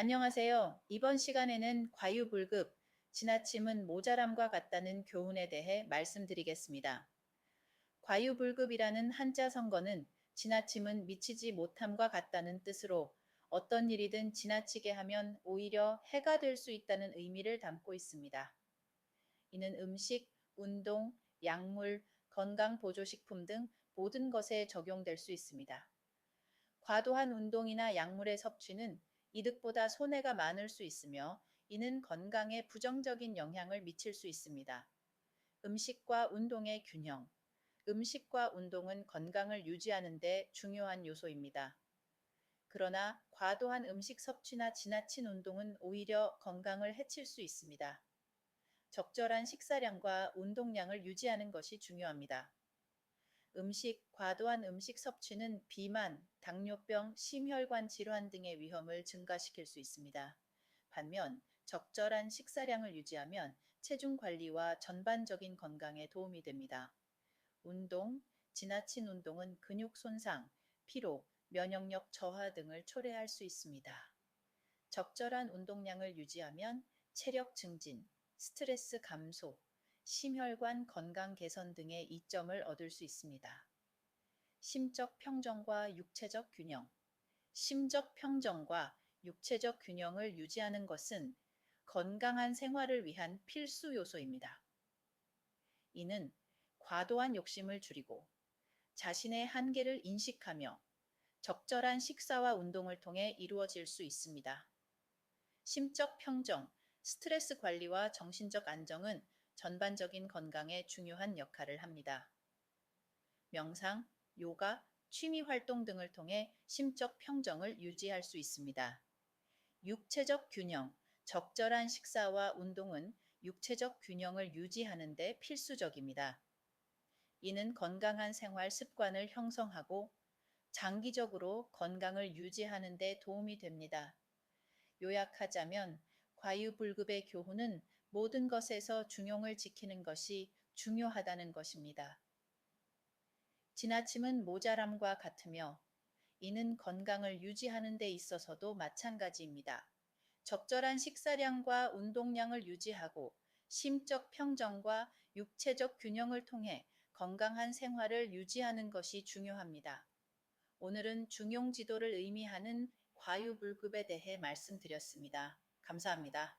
안녕하세요. 이번 시간에는 과유불급, 지나침은 모자람과 같다는 교훈에 대해 말씀드리겠습니다. 과유불급이라는 한자 선거는 지나침은 미치지 못함과 같다는 뜻으로 어떤 일이든 지나치게 하면 오히려 해가 될 수 있다는 의미를 담고 있습니다. 이는 음식, 운동, 약물, 건강보조식품 등 모든 것에 적용될 수 있습니다. 과도한 운동이나 약물의 섭취는 이득보다 손해가 많을 수 있으며 이는 건강에 부정적인 영향을 미칠 수 있습니다. 음식과 운동의 균형. 음식과 운동은 건강을 유지하는 데 중요한 요소입니다. 그러나 과도한 음식 섭취나 지나친 운동은 오히려 건강을 해칠 수 있습니다. 적절한 식사량과 운동량을 유지하는 것이 중요합니다. 음식, 과도한 음식 섭취는 비만, 당뇨병, 심혈관 질환 등의 위험을 증가시킬 수 있습니다. 반면 적절한 식사량을 유지하면 체중 관리와 전반적인 건강에 도움이 됩니다. 운동, 지나친 운동은 근육 손상, 피로, 면역력 저하 등을 초래할 수 있습니다. 적절한 운동량을 유지하면 체력 증진, 스트레스 감소, 심혈관 건강 개선 등의 이점을 얻을 수 있습니다. 심적 평정과 육체적 균형. 심적 평정과 육체적 균형을 유지하는 것은 건강한 생활을 위한 필수 요소입니다. 이는 과도한 욕심을 줄이고 자신의 한계를 인식하며 적절한 식사와 운동을 통해 이루어질 수 있습니다. 심적 평정, 스트레스 관리와 정신적 안정은 전반적인 건강에 중요한 역할을 합니다. 명상, 요가, 취미 활동 등을 통해 심적 평정을 유지할 수 있습니다. 육체적 균형, 적절한 식사와 운동은 육체적 균형을 유지하는 데 필수적입니다. 이는 건강한 생활 습관을 형성하고 장기적으로 건강을 유지하는 데 도움이 됩니다. 요약하자면 과유불급의 교훈은 모든 것에서 중용을 지키는 것이 중요하다는 것입니다. 지나침은 모자람과 같으며 이는 건강을 유지하는 데 있어서도 마찬가지입니다. 적절한 식사량과 운동량을 유지하고 심적 평정과 육체적 균형을 통해 건강한 생활을 유지하는 것이 중요합니다. 오늘은 중용 지도를 의미하는 과유불급에 대해 말씀드렸습니다. 감사합니다.